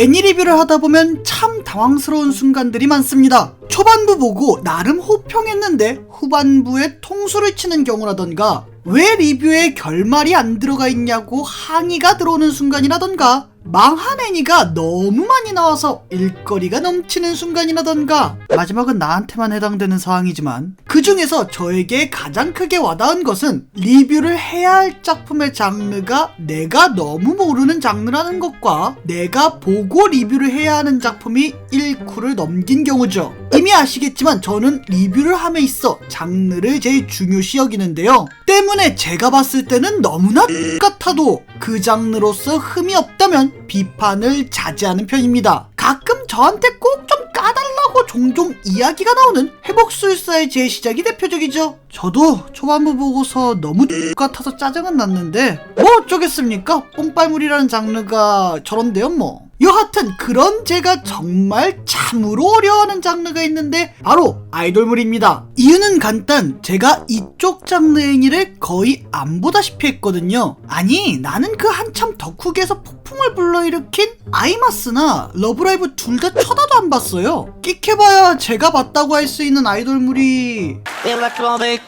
애니 리뷰를 하다 보면 참 당황스러운 순간들이 많습니다. 초반부 보고 나름 호평했는데 후반부에 통수를 치는 경우라던가 왜 리뷰에 결말이 안 들어가 있냐고 항의가 들어오는 순간이라던가 망한 애니가 너무 많이 나와서 일거리가 넘치는 순간이라던가. 마지막은 나한테만 해당되는 상황이지만 그 중에서 저에게 가장 크게 와닿은 것은 리뷰를 해야 할 작품의 장르가 내가 너무 모르는 장르라는 것과 내가 보고 리뷰를 해야 하는 작품이 1쿠를 넘긴 경우죠. 이미 아시겠지만 저는 리뷰를 함에 있어 장르를 제일 중요시 여기는데요. 때문에 제가 봤을 때는 너무나 같아도 그 장르로서 흠이 없다면 비판을 자제하는 편입니다. 가끔 저한테 꼭 좀 까달라고 종종 이야기가 나오는 회복술사의 재시작이 대표적이죠. 저도 초반부 보고서 너무 같아서 짜증은 났는데 뭐 어쩌겠습니까? 뽕빨물이라는 장르가 저런데요 뭐. 여하튼 그런 제가 정말 참으로 어려워하는 장르가 있는데 바로 아이돌물입니다. 이유는 간단. 제가 이쪽 장르의 애니를 거의 안 보다시피 했거든요. 아니 나는 그 한참 덕후계에서 폭풍을 불러일으킨 아이마스나 러브라이브 둘 다 쳐다도 안 봤어요. 끽해봐야 제가 봤다고 할 수 있는 아이돌물이 Electronic,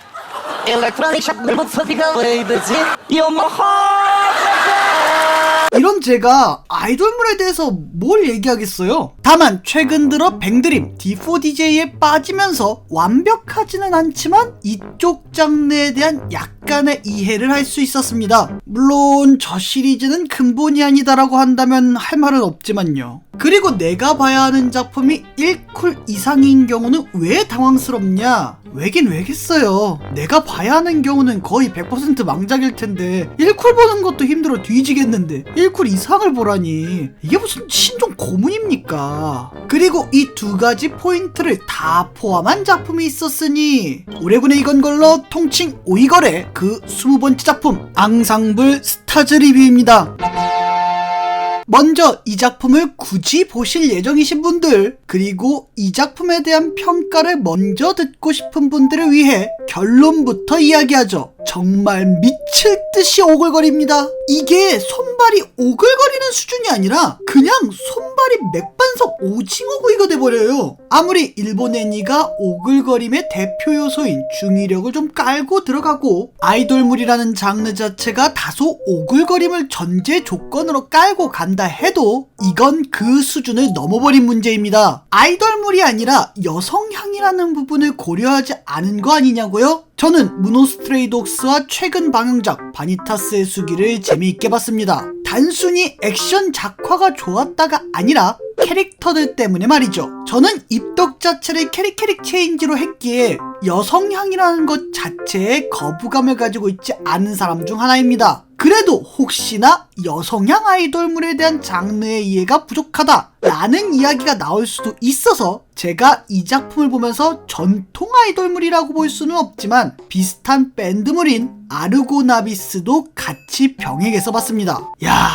electronic 이런 제가 아이돌물에 대해서 뭘 얘기하겠어요? 다만 최근 들어 뱅드림 D4DJ에 빠지면서 완벽하지는 않지만 이쪽 장르에 대한 약간의 이해를 할 수 있었습니다. 물론 저 시리즈는 근본이 아니다라고 한다면 할 말은 없지만요. 그리고 내가 봐야 하는 작품이 1쿨 이상인 경우는 왜 당황스럽냐? 왜긴 왜겠어요. 내가 봐야 하는 경우는 거의 100% 망작일 텐데 1쿨 보는 것도 힘들어 뒤지겠는데 1쿨 이상을 보라니 이게 무슨 신종 고문입니까? 그리고 이 두 가지 포인트를 다 포함한 작품이 있었으니 오래군에 이건 걸로 통칭 오이거래 그 20번째 작품 앙상블 스타즈 리뷰입니다. 먼저 이 작품을 굳이 보실 예정이신 분들 그리고 이 작품에 대한 평가를 먼저 듣고 싶은 분들을 위해 결론부터 이야기하죠. 정말 미칠 듯이 오글거립니다. 이게 손발이 오글거리는 수준이 아니라 그냥 손발이 맥반석 오징어구이가 돼버려요. 아무리 일본 애니가 오글거림의 대표 요소인 중의력을 좀 깔고 들어가고 아이돌물이라는 장르 자체가 다소 오글거림을 전제 조건으로 깔고 간다 해도 이건 그 수준을 넘어버린 문제입니다. 아이돌물이 아니라 여성향이라는 부분을 고려하지 않은 거 아니냐고요? 저는 무노스트레이 독스와 최근 방영작 바니타스의 수기를 재미있게 봤습니다. 단순히 액션 작화가 좋았다가 아니라 캐릭터들 때문에 말이죠. 저는 입덕 자체를 캐릭캐릭 체인지로 했기에 여성향이라는 것 자체에 거부감을 가지고 있지 않은 사람 중 하나입니다. 그래도 혹시나 여성향 아이돌물에 대한 장르의 이해가 부족하다 라는 이야기가 나올 수도 있어서 제가 이 작품을 보면서 전통 아이돌물이라고 볼 수는 없지만 비슷한 밴드물인 아르고나비스도 같이 병행해서 봤습니다. 야,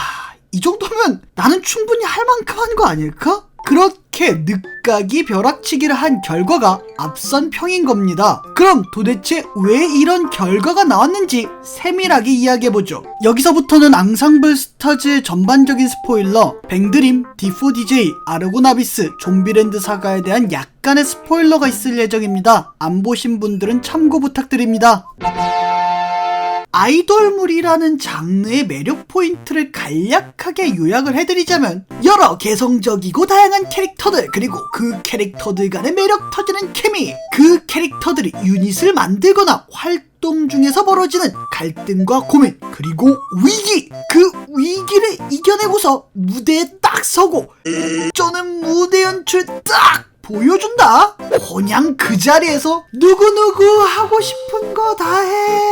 이 정도면 나는 충분히 할 만큼 한 거 아닐까? 그렇게 늦가기 벼락치기를 한 결과가 앞선 평인 겁니다. 그럼 도대체 왜 이런 결과가 나왔는지 세밀하게 이야기해보죠. 여기서부터는 앙상블 스타즈의 전반적인 스포일러, 뱅드림, D4DJ, 아르고나비스, 좀비랜드 사가에 대한 약간의 스포일러가 있을 예정입니다. 안 보신 분들은 참고 부탁드립니다. 아이돌물이라는 장르의 매력 포인트를 간략하게 요약을 해드리자면 여러 개성적이고 다양한 캐릭터들 그리고 그 캐릭터들 간의 매력 터지는 케미 그 캐릭터들이 유닛을 만들거나 활동 중에서 벌어지는 갈등과 고민 그리고 위기 그 위기를 이겨내고서 무대에 딱 서고 저는 무대 연출 딱 보여준다? 그냥 그 자리에서 누구누구 하고 싶은 거 다 해.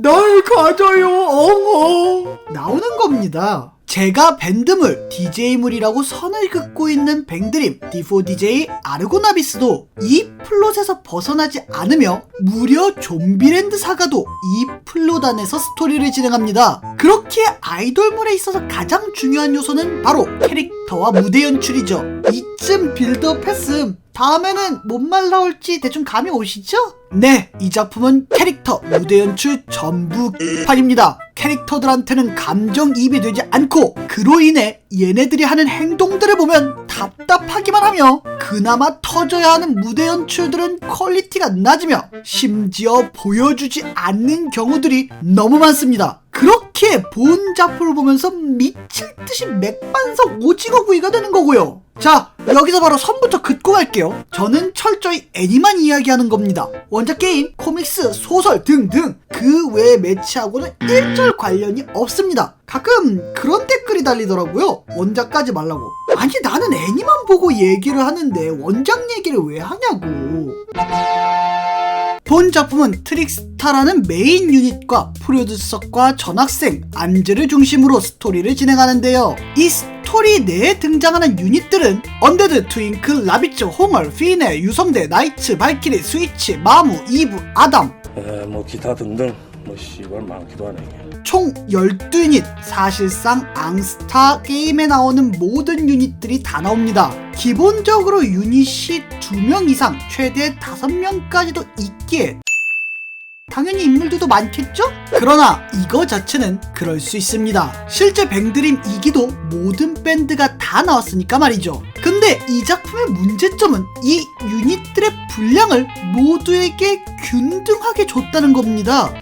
널 가져요, 엉어. 나오는 겁니다. 제가 밴드물, DJ물이라고 선을 긋고 있는 뱅드림, D4DJ 아르고나비스도 이 플롯에서 벗어나지 않으며 무려 좀비랜드 사가도 이 플롯 안에서 스토리를 진행합니다. 그렇게 아이돌물에 있어서 가장 중요한 요소는 바로 캐릭터와 무대 연출이죠. 이쯤 빌드업 했음 다음에는 뭔 말 나올지 대충 감이 오시죠? 네, 이 작품은 캐릭터, 무대 연출 전부 판입니다. 캐릭터들한테는 감정이입이 되지 않고 그로 인해 얘네들이 하는 행동들을 보면 답답하기만 하며 그나마 터져야 하는 무대 연출들은 퀄리티가 낮으며 심지어 보여주지 않는 경우들이 너무 많습니다. 그렇게 본 작품을 보면서 미칠 듯이 맥반석 오징어 구이가 되는 거고요. 자, 여기서 바로 선부터 긋고 갈게요. 저는 철저히 애니만 이야기하는 겁니다. 원작 게임, 코믹스, 소설 등등 그 외의 매치하고는 일절 관련이 없습니다. 가끔 그런 댓글이 달리더라고요. 원작까지 말라고. 아니 나는 애니만 보고 얘기를 하는데 원작 얘기를 왜 하냐고. 본 작품은 트릭스타라는 메인 유닛과 프로듀서과 전학생 안즈를 중심으로 스토리를 진행하는데요. 이 스토리 내에 등장하는 유닛들은 언데드, 트윙클, 라비츠, 홍얼, 피네, 유성대, 나이츠, 발키리, 스위치, 마무, 이브, 아담 에, 뭐 기타 등등 뭐 씨발 많기도 하네 이게. 총 12유닛 사실상 앙스타 게임에 나오는 모든 유닛들이 다 나옵니다 기본적으로 유닛이 2명 이상 최대 5명까지도 있기에 당연히 인물들도 많겠죠? 그러나 이거 자체는 그럴 수 있습니다. 실제 뱅드림 2기도 모든 밴드가 다 나왔으니까 말이죠. 근데 이 작품의 문제점은 이 유닛들의 분량을 모두에게 균등하게 줬다는 겁니다.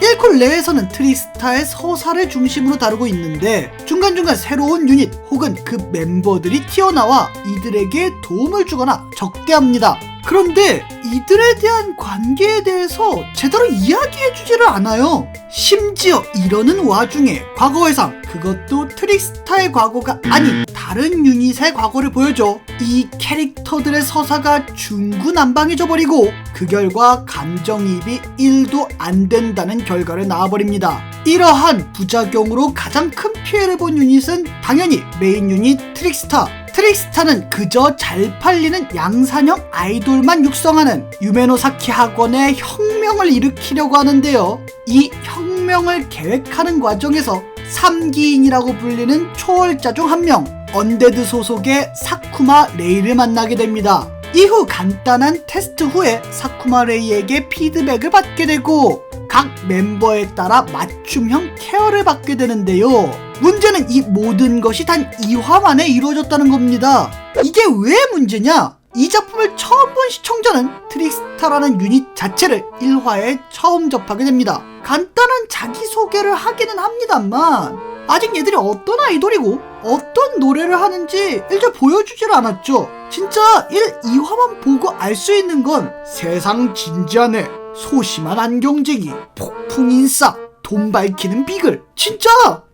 1콜 내에서는 트리스타의 서사를 중심으로 다루고 있는데 중간중간 새로운 유닛 혹은 그 멤버들이 튀어나와 이들에게 도움을 주거나 적대합니다. 그런데 이들에 대한 관계에 대해서 제대로 이야기해주지를 않아요. 심지어 이러는 와중에 과거 회상 그것도 트릭스타의 과거가 아닌 다른 유닛의 과거를 보여줘 이 캐릭터들의 서사가 중구난방해져 버리고 그 결과 감정이입이 1도 안 된다는 결과를 낳아버립니다. 이러한 부작용으로 가장 큰 피해를 본 유닛은 당연히 메인 유닛 트릭스타 트릭스타는 그저 잘 팔리는 양산형 아이돌만 육성하는 유메노사키 학원의 혁명을 일으키려고 하는데요. 이 혁명을 계획하는 과정에서 3기인이라고 불리는 초월자 중 한 명, 언데드 소속의 사쿠마 레이를 만나게 됩니다. 이후 간단한 테스트 후에 사쿠마 레이에게 피드백을 받게 되고 각 멤버에 따라 맞춤형 케어를 받게 되는데요. 문제는 이 모든 것이 단 2화 만에 이루어졌다는 겁니다. 이게 왜 문제냐? 이 작품을 처음 본 시청자는 트릭스타라는 유닛 자체를 1화에 처음 접하게 됩니다. 간단한 자기소개를 하기는 합니다만 아직 얘들이 어떤 아이돌이고 어떤 노래를 하는지 일절 보여주질 않았죠. 진짜 1, 2화만 보고 알 수 있는 건 세상 진지하네, 소심한 안경쟁이, 폭풍 인싸, 돈 밝히는 비글. 진짜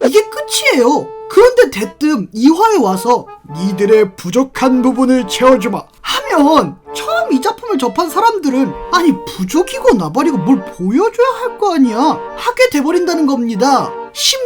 이게 끝이에요. 그런데 대뜸 2화에 와서 니들의 부족한 부분을 채워주마 하면 처음 이 작품을 접한 사람들은 아니 부족이고 나발이고 뭘 보여줘야 할 거 아니야 하게 돼버린다는 겁니다.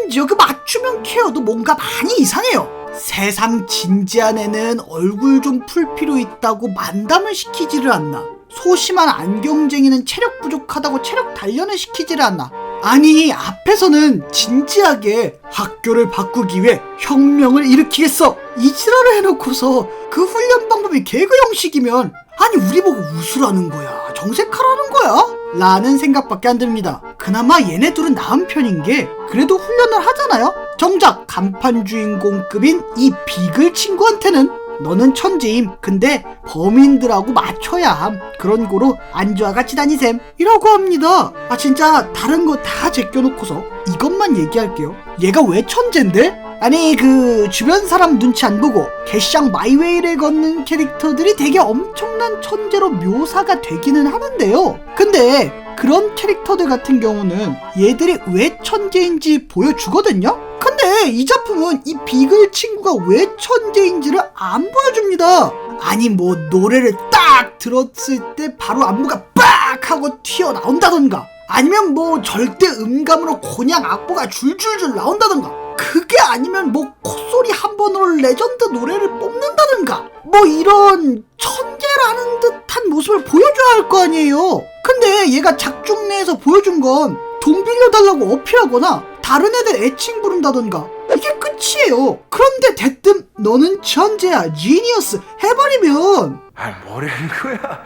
심지어 그 맞춤형 케어도 뭔가 많이 이상해요. 세상 진지한 애는 얼굴 좀 풀 필요 있다고 만담을 시키지를 않나. 소심한 안경쟁이는 체력 부족하다고 체력 단련을 시키지를 않나. 아니 앞에서는 진지하게 학교를 바꾸기 위해 혁명을 일으키겠어 이 지랄을 해놓고서 그 훈련 방법이 개그 형식이면 아니 우리 보고 웃으라는 거야 정색하라는 거야 라는 생각밖에 안 듭니다 그나마 얘네 둘은 나은 편인 게 그래도 훈련을 하잖아요 정작 간판 주인공급인 이 비글 친구한테는 너는 천재임. 근데 범인들하고 맞춰야 함. 그런 거로 안주와 같이 다니셈. 이라고 합니다. 아 진짜 다른 거 다 제껴놓고서 이것만 얘기할게요. 얘가 왜 천재인데? 아니 그 주변 사람 눈치 안 보고 개샹 마이웨이를 걷는 캐릭터들이 되게 엄청난 천재로 묘사가 되기는 하는데요. 근데 그런 캐릭터들 같은 경우는 얘들이 왜 천재인지 보여주거든요? 근데 이 작품은 이 비글 친구가 왜 천재인지를 안 보여줍니다. 아니 뭐 노래를 딱 들었을 때 바로 안무가 빡 하고 튀어나온다던가 아니면 뭐 절대 음감으로 곤양 악보가 줄줄줄 나온다던가 그게 아니면 뭐 콧소리 한 번으로 레전드 노래를 뽑는다든가 뭐 이런 천재라는 듯한 모습을 보여줘야 할 거 아니에요 근데 얘가 작중 내에서 보여준 건 돈 빌려달라고 어필하거나 다른 애들 애칭 부른다던가 이게 끝이 끝이에요. 그런데 대뜸 너는 천재야, 지니어스 해버리면 아 뭐라는 거야?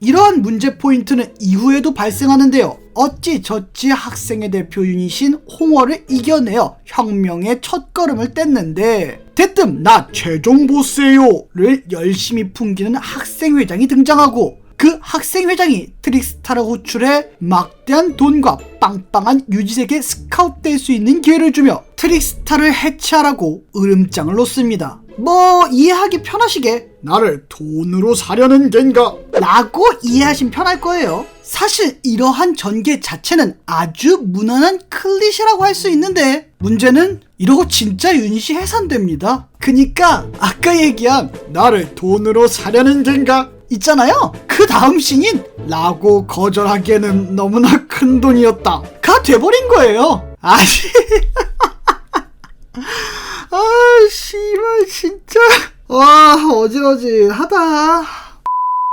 이러한 문제 포인트는 이후에도 발생하는데요. 어찌저찌 학생의 대표 유닛인 홍어를 이겨내어 혁명의 첫걸음을 뗐는데 대뜸 나 최종 보스예요를 열심히 풍기는 학생회장이 등장하고 그 학생회장이 트릭스타를 호출해 막대한 돈과 빵빵한 유지색에 스카웃될 수 있는 기회를 주며 트릭스타를 해체하라고 으름장을 놓습니다. 뭐 이해하기 편하시게 나를 돈으로 사려는 겐가 라고 이해하시면 편할 거예요. 사실 이러한 전개 자체는 아주 무난한 클리셰라고 할 수 있는데 문제는 이러고 진짜 유닛이 해산됩니다. 그니까 아까 얘기한 나를 돈으로 사려는 겐가 있잖아요. 그 다음 신인 라고 거절하기에는 너무나 큰 돈이었다. 가 돼버린 거예요. 아니 아, 씨발, 진짜. 와, 어질어질하다.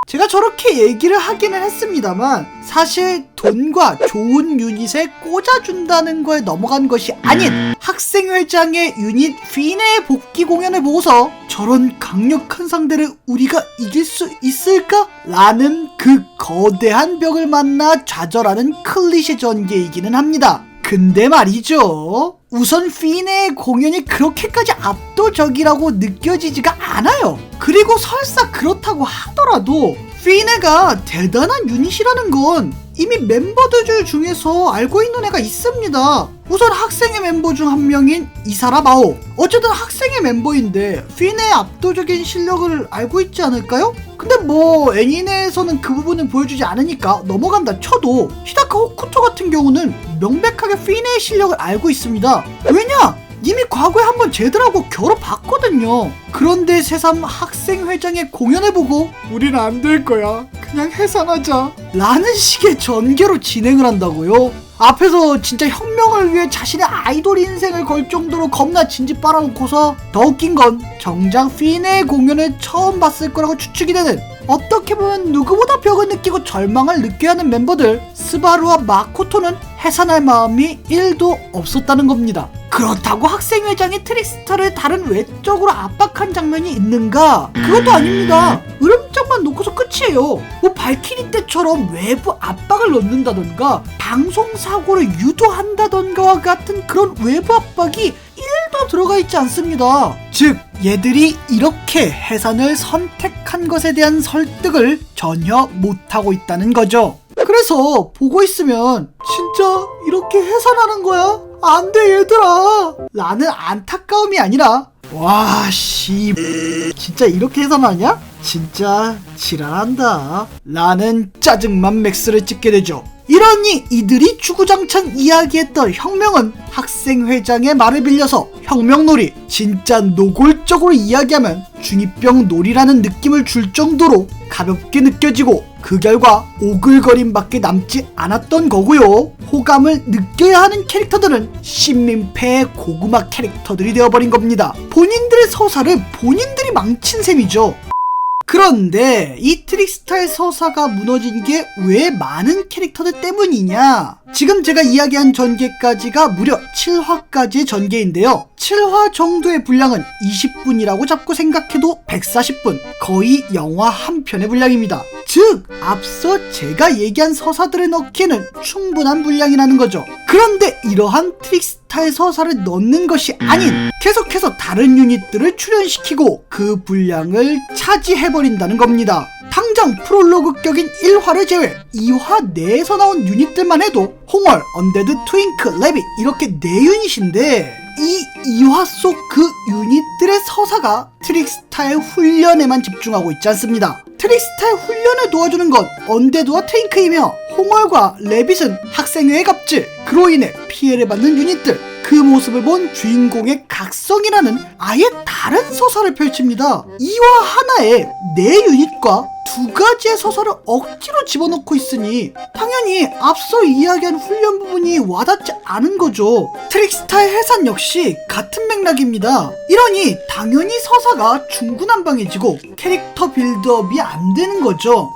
제가 저렇게 얘기를 하기는 했습니다만, 사실 돈과 좋은 유닛에 꽂아준다는 거에 넘어간 것이 아닌 학생회장의 유닛 피네의 복귀 공연을 보고서 저런 강력한 상대를 우리가 이길 수 있을까? 라는 그 거대한 벽을 만나 좌절하는 클리셰 전개이기는 합니다. 근데 말이죠. 우선 피네의 공연이 그렇게까지 압도적이라고 느껴지지가 않아요. 그리고 설사 그렇다고 하더라도 피네가 대단한 유닛이라는 건 이미 멤버들 중에서 알고 있는 애가 있습니다. 우선 학생의 멤버 중 한 명인 이사라 마오. 어쨌든 학생의 멤버인데 피네의 압도적인 실력을 알고 있지 않을까요? 근데 뭐 애니네에서는 그 부분을 보여주지 않으니까 넘어간다 쳐도 히다카 호쿠토 같은 경우는 명백하게 피네의 실력을 알고 있습니다. 왜냐? 이미 과거에 한번 쟤들하고 겨뤄봤거든요. 그런데 새삼 학생회장의 공연을 보고 우린 안 될 거야. 그냥 해산하자. 라는 식의 전개로 진행을 한다고요. 앞에서 진짜 혁명을 위해 자신의 아이돌 인생을 걸 정도로 겁나 진지 빨아놓고서 더 웃긴 건 정작 피네의 공연을 처음 봤을 거라고 추측이 되는 어떻게 보면 누구보다 벽을 느끼고 절망을 느껴야 하는 멤버들 스바루와 마코토는 해산할 마음이 1도 없었다는 겁니다. 그렇다고 학생회장이 트릭스타를 다른 외적으로 압박한 장면이 있는가? 그것도 아닙니다. 으름장만 놓고서 끝이에요. 뭐 발키리 때처럼 외부 압박을 넣는다던가 방송 사고를 유도한다던가와 같은 그런 외부 압박이 1도 들어가 있지 않습니다. 즉, 얘들이 이렇게 해산을 선택한 것에 대한 설득을 전혀 못하고 있다는 거죠. 그래서 보고 있으면 진짜 이렇게 해산하는 거야? 안 돼 얘들아. 라는 안타까움이 아니라 와씨. 진짜 이렇게 해산하냐? 진짜 지랄한다. 라는 짜증만 맥스를 찍게 되죠. 이러니 이들이 주구장창 이야기했던 혁명은 학생회장의 말을 빌려서 혁명놀이 진짜 노골적으로 이야기하면 중이병 놀이라는 느낌을 줄 정도로 가볍게 느껴지고 그 결과 오글거림밖에 남지 않았던 거고요. 호감을 느껴야 하는 캐릭터들은 신민폐의 고구마 캐릭터들이 되어버린 겁니다. 본인들의 서사를 본인들이 망친 셈이죠 그런데 이 트릭스타의 서사가 무너진 게 왜 많은 캐릭터들 때문이냐? 지금 제가 이야기한 전개까지가 무려 7화까지의 전개인데요. 7화 정도의 분량은 20분이라고 잡고 생각해도 140분, 거의 영화 한 편의 분량입니다. 즉, 앞서 제가 얘기한 서사들을 넣기에는 충분한 분량이라는 거죠. 그런데 이러한 트릭스타의 서사를 넣는 것이 아닌 계속해서 다른 유닛들을 출연시키고 그 분량을 차지해버 린다는 겁니다. 당장 프롤로그격인 1화를 제외 2화 내에서 나온 유닛들만 해도 홍월, 언데드, 트윙크, 레빗 이렇게 4유닛인데 이 2화 속 그 유닛들의 서사가 트릭스타의 훈련에만 집중하고 있지 않습니다. 트릭스타의 훈련을 도와주는 건 언데드와 트윙크이며 홍월과 레빗은 학생회의 갑질, 그로 인해 피해를 받는 유닛들 그 모습을 본 주인공의 각성이라는 아예 다른 서사를 펼칩니다. 2화 하나에 네 유닛과 두 가지의 서사를 억지로 집어넣고 있으니 당연히 앞서 이야기한 훈련 부분이 와닿지 않은 거죠. 트릭스타의 해산 역시 같은 맥락입니다. 이러니 당연히 서사가 중구난방해지고 캐릭터 빌드업이 안 되는 거죠.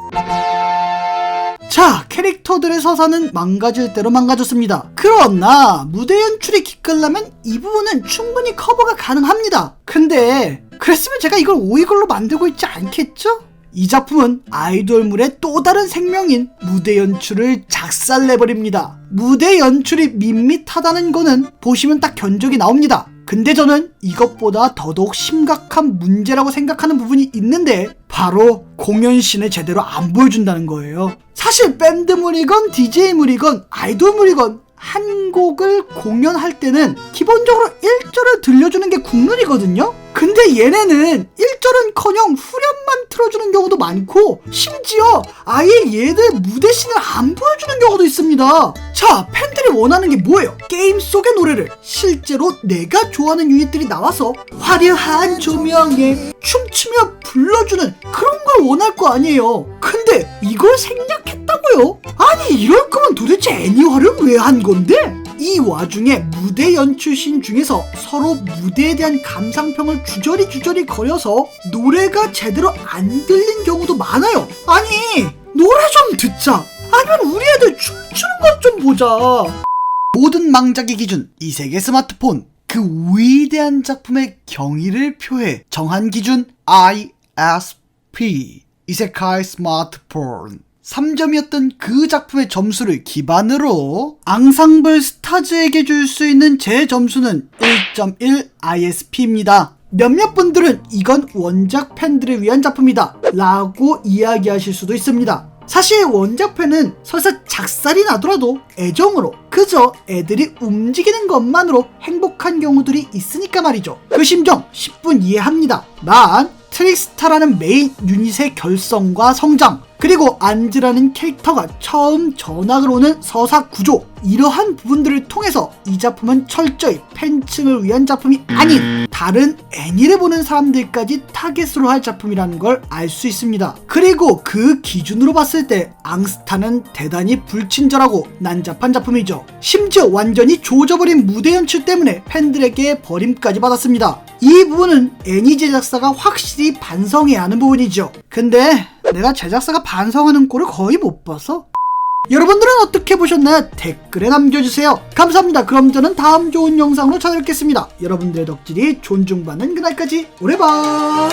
자, 자, 캐릭터들의 서사는 망가질 대로 망가졌습니다. 그러나 무대 연출이 기끌려면 이 부분은 충분히 커버가 가능합니다. 근데 그랬으면 제가 이걸 오이글로 만들고 있지 않겠죠? 이 작품은 아이돌물의 또 다른 생명인 무대 연출을 작살내버립니다. 무대 연출이 밋밋하다는 거는 보시면 딱 견적이 나옵니다. 근데 저는 이것보다 더더욱 심각한 문제라고 생각하는 부분이 있는데 바로 공연신을 제대로 안 보여준다는 거예요. 사실 밴드물이건 DJ물이건 아이돌물이건 한 곡을 공연할 때는 기본적으로 1절을 들려주는 게 국룰이거든요? 근데 얘네는 1절은커녕 후렴만 틀어주는 경우도 많고 심지어 아예 얘들 무대씬을 안 보여주는 경우도 있습니다. 자, 팬들이 원하는 게 뭐예요? 게임 속의 노래를 실제로 내가 좋아하는 유닛들이 나와서 화려한 조명에 춤추며 불러주는 그런 걸 원할 거 아니에요. 근데 이걸 생략했다고요? 아니 이럴 거면 도대체 애니화를 왜 한 건데? 이 와중에 무대 연출신 중에서 서로 무대에 대한 감상평을 주저리 주저리 거려서 노래가 제대로 안 들린 경우도 많아요. 아니 노래 좀 듣자. 아니면 우리 애들 춤추는 것 좀 보자. 모든 망작의 기준 이 세계 스마트폰 그 위대한 작품의 경의를 표해 정한 기준 ISP 이세카이 스마트폰 3점이었던 그 작품의 점수를 기반으로 앙상블 스타즈에게 줄 수 있는 제 점수는 1.1 ISP입니다. 몇몇 분들은 이건 원작 팬들을 위한 작품이다 라고 이야기하실 수도 있습니다. 사실 원작 팬은 설사 작살이 나더라도 애정으로 그저 애들이 움직이는 것만으로 행복한 경우들이 있으니까 말이죠. 그 심정 10분 이해합니다. 난 트릭스타라는 메인 유닛의 결성과 성장 그리고 안즈라는 캐릭터가 처음 전학을 오는 서사 구조 이러한 부분들을 통해서 이 작품은 철저히 팬층을 위한 작품이 아닌 다른 애니를 보는 사람들까지 타겟으로 할 작품이라는 걸 알 수 있습니다. 그리고 그 기준으로 봤을 때 앙스타는 대단히 불친절하고 난잡한 작품이죠. 심지어 완전히 조져버린 무대 연출 때문에 팬들에게 버림까지 받았습니다. 이 부분은 애니 제작사가 확실히 반성해야 하는 부분이죠. 근데 내가 제작사가 반성하는 꼴을 거의 못 봐서 여러분들은 어떻게 보셨나요? 댓글에 남겨주세요. 감사합니다. 그럼 저는 다음 좋은 영상으로 찾아뵙겠습니다. 여러분들의 덕질이 존중받는 그날까지 오래 봐.